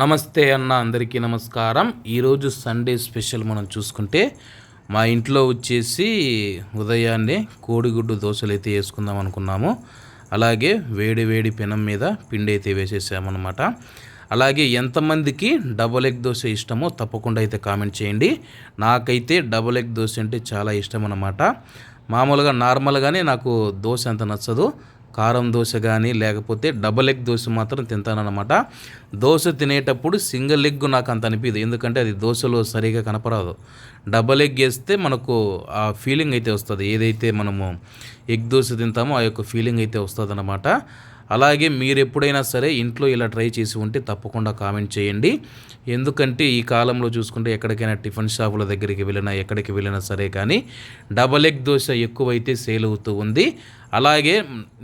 నమస్తే అన్న అందరికీ నమస్కారం. ఈరోజు సండే స్పెషల్ మనం చూసుకుంటే మా ఇంట్లో వచ్చేసి ఉదయాన్నే కోడిగుడ్డు దోశలు అయితే వేసుకుందాం అనుకున్నాము. అలాగే వేడి వేడి పెనం మీద పిండి అయితే వేసేసామన్నమాట. అలాగే ఎంతమందికి డబుల్ ఎగ్ దోశ ఇష్టమో తప్పకుండా అయితే కామెంట్ చేయండి. నాకైతే డబుల్ ఎగ్ దోశ అంటే చాలా ఇష్టం అన్నమాట మామూలుగా నార్మల్గానే నాకు దోశ అంత నచ్చదు. కారం దోశ కానీ లేకపోతే డబల్ ఎగ్ దోశ మాత్రం తింటానన్నమాట. దోశ తినేటప్పుడు సింగిల్ ఎగ్ నాకు అంత అనిపించదు ఎందుకంటే అది దోశలో సరిగా కనపరాదు డబల్ ఎగ్ వేస్తే మనకు ఆ ఫీలింగ్ అయితే వస్తుంది. ఏదైతే మనము ఎగ్ దోశ తింటామో ఆ యొక్క ఫీలింగ్ అయితే వస్తుంది అలాగే మీరు ఎప్పుడైనా సరే ఇంట్లో ఇలా ట్రై చేసి ఉంటే తప్పకుండా కామెంట్ చేయండి. ఎందుకంటే ఈ కాలంలో చూసుకుంటే ఎక్కడికైనా టిఫిన్ షాపుల దగ్గరికి వెళ్ళినా ఎక్కడికి వెళ్ళినా సరే కానీ డబల్ ఎగ్ దోశ ఎక్కువైతే సేల్ అవుతూ ఉంది. అలాగే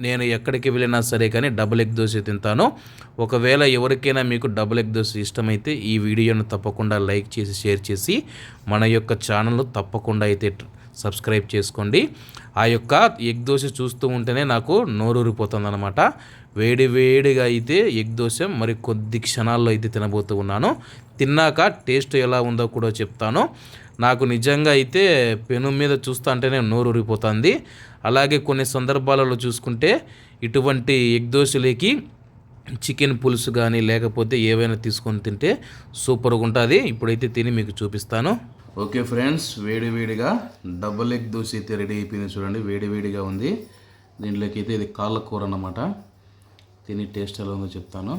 నేను ఎక్కడికి వెళ్ళినా సరే కానీ డబుల్ ఎగ్ దోశ తింటాను. ఒకవేళ ఎవరికైనా మీకు డబుల్ ఎగ్ దోశ ఇష్టమైతే ఈ వీడియోను తప్పకుండా లైక్ చేసి షేర్ చేసి మన యొక్క ఛానల్ను తప్పకుండా అయితే సబ్స్క్రైబ్ చేసుకోండి. ఆ యొక్క ఎగ్ దోశ చూస్తూ ఉంటేనే నాకు నోరూరిపోతుంది అనమాట వేడి వేడిగా అయితే ఎగ్ దోశ మరి కొద్ది క్షణాల్లో అయితే తినబోతూ ఉన్నాను. తిన్నాక టేస్ట్ ఎలా ఉందో కూడా చెప్తాను. నాకు నిజంగా అయితే పెను మీద చూస్తా అంటేనే నోరు ఊరిపోతుంది అలాగే కొన్ని సందర్భాలలో చూసుకుంటే ఇటువంటి ఎగ్ దోశలేకి చికెన్ పులుసు కానీ లేకపోతే ఏవైనా తీసుకొని తింటే సూపర్గా ఉంటుంది ఇప్పుడైతే తిని మీకు చూపిస్తాను. ఓకే ఫ్రెండ్స్ వేడివేడిగా డబుల్ ఎగ్ దోశ అయితే రెడీ అయిపోయింది చూడండి. వేడివేడిగా ఉంది. దీంట్లోకి అయితే ఇది కాళ్ళ కూర అన్నమాట. తిని టేస్ట్ ఎలా ఉందో చెప్తాను.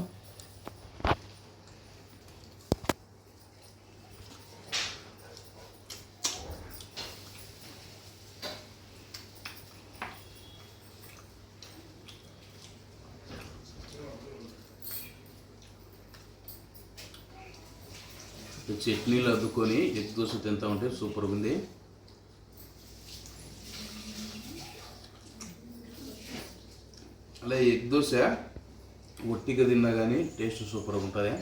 చట్నీలు అద్దుకొని ఎగ్ దోశ తింటా ఉంటే సూపర్గా ఉంది. అలా ఎగ్ దోశ ఒట్టిగా తిన్నా కానీ టేస్ట్ సూపర్గా ఉంటుంది.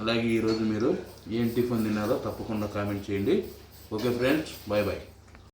అలాగే ఈరోజు మీరు ఏం టిఫిన్ తిన్నారో తప్పకుండా కామెంట్ చేయండి. Okay friends bye bye